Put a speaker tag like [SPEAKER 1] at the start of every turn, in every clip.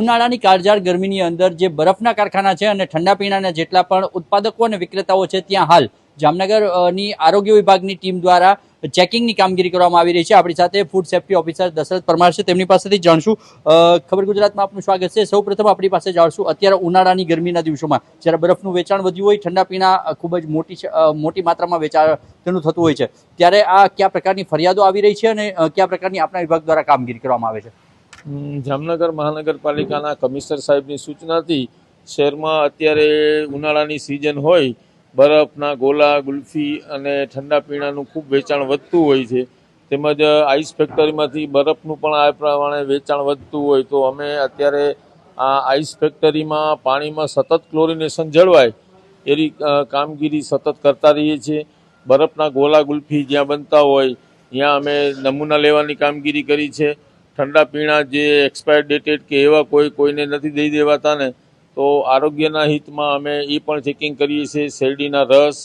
[SPEAKER 1] ઉનાળાની કાળઝાળ ગરમીની અંદર જે બરફના કારખાના છે અને ઠંડા પીણાના જેટલા પણ ઉત્પાદકો અને વિક્રેતાઓ છે, ત્યાં હાલ જામનગરની આરોગ્ય વિભાગની ટીમ દ્વારા ચેકિંગની કામગીરી કરવામાં આવી રહી છે. આપણી સાથે food safety officer Dashrath Parmar છે. તેમની પાસેથી જાણશું ખબર ગુજરાતમાં આપનું સ્વાગત છે. સૌપ્રથમ આપણી પાસે જાણશું, અત્યારે ઉનાળાની ગરમીના દિવસોમાં જ્યારે બરફનું વેચાણ વધ્યું હોય, ઠંડા પીણા ખૂબ જ મોટી મોટી માત્રામાં વેચાણ તેનું થતું હોય છે. ત્યારે આ કયા પ્રકારની ફરિયાદો આવી રહી છે અને કયા પ્રકારની આપણા વિભાગ દ્વારા કામગીરી કરવામાં આવે છે?
[SPEAKER 2] જામનગર મહાનગરપાલિકાના કમિશનર સાહેબની સૂચનાથી શહેરમાં અત્યારે ઉનાળાની સિઝન હોય, બરફના ગોલા, ગુલ્ફી અને ઠંડા પીણાનું ખૂબ વેચાણ વધતું હોય છે. તેમજ આઈસ ફેક્ટરીમાંથી બરફનું પણ આ પ્રમાણે વેચાણ વધતું હોય તો અમે અત્યારે આ આઈસ ફેક્ટરીમાં પાણીમાં સતત ક્લોરિનેશન જળવાય એવી કામગીરી સતત કરતા રહીએ છીએ. બરફના ગોલા, ગુલ્ફી જ્યાં બનતા હોય, ત્યાં અમે નમૂના લેવાની કામગીરી કરી છે. ઠંડા પીણા જે એક્સપાયર ડેટેડ કે એવા કોઈ કોઈને નથી દઈ દેવાતા ને, તો આરોગ્યના હિતમાં અમે એ પણ ચેકિંગ કરીએ છીએ, શેરડીના રસ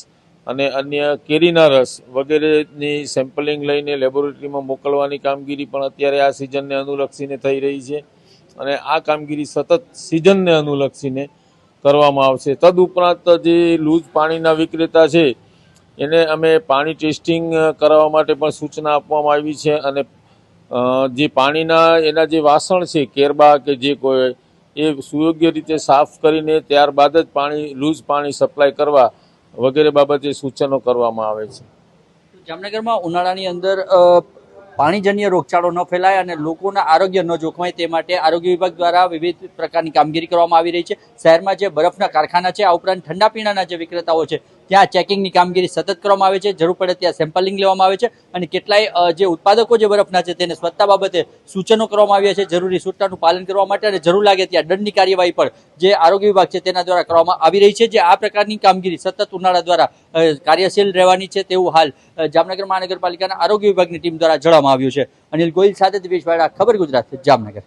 [SPEAKER 2] અને અન્ય કેરીના રસ વગેરેની સેમ્પલિંગ લઈને લેબોરેટરીમાં મોકલવાની કામગીરી પણ અત્યારે આ સિઝનને અનુલક્ષીને થઈ રહી છે અને આ કામગીરી સતત સિઝનને અનુલક્ષીને કરવામાં આવશે. તદઉપરાંત જે લૂઝ પાણીના વિક્રેતા છે, એને અમે પાણી ટેસ્ટિંગ કરાવવા માટે પણ સૂચના આપવામાં આવી છે અને જે પાણીના એના જે વાસણ છે, કેરબા કે જે કોઈ, એ સુયોગ્ય રીતે સાફ કરીને ત્યારબાદ જ પાણી, લૂઝ પાણી સપ્લાય કરવા વગેરે બાબતે સૂચનો કરવામાં આવે છે.
[SPEAKER 1] જામનગરમાં ઉનાળાની અંદર પાણીજન્ય રોગચાળો ન ફેલાય અને લોકોના આરોગ્ય ન જોખમાય તે માટે આરોગ્ય વિભાગ દ્વારા વિવિધ પ્રકારની કામગીરી કરવામાં આવી રહી છે. શહેરમાં જે બરફના કારખાના છે, આ ઉપરાંત ઠંડા પીણાના જે વિક્રેતાઓ છે ત્યાં ચેકિંગની કામગીરી સતત કરવામાં આવે છે, જરૂર પડે ત્યાં સેમ્પલિંગ લેવામાં આવે છે અને કેટલાય જે ઉત્પાદકો જે બરફના છે તેને સ્વચ્છતા બાબતે સૂચનો કરવામાં આવ્યા છે, જરૂરી સૂચનાનું પાલન કરવા માટે અને જરૂર લાગે ત્યાં દંડની કાર્યવાહી પણ જે આરોગ્ય વિભાગ છે તેના દ્વારા કરવામાં આવી રહી છે. જે આ પ્રકારની કામગીરી સતત ઉનાળા દ્વારા કાર્યશીલ રહેવાની છે તેવું હાલ જામનગર મહાનગરપાલિકાના આરોગ્ય વિભાગની ટીમ દ્વારા જણાવવામાં આવ્યું છે. અનિલ ગોયલ સાથે દિવેશ વાડા ખબર ગુજરાત, જામનગર.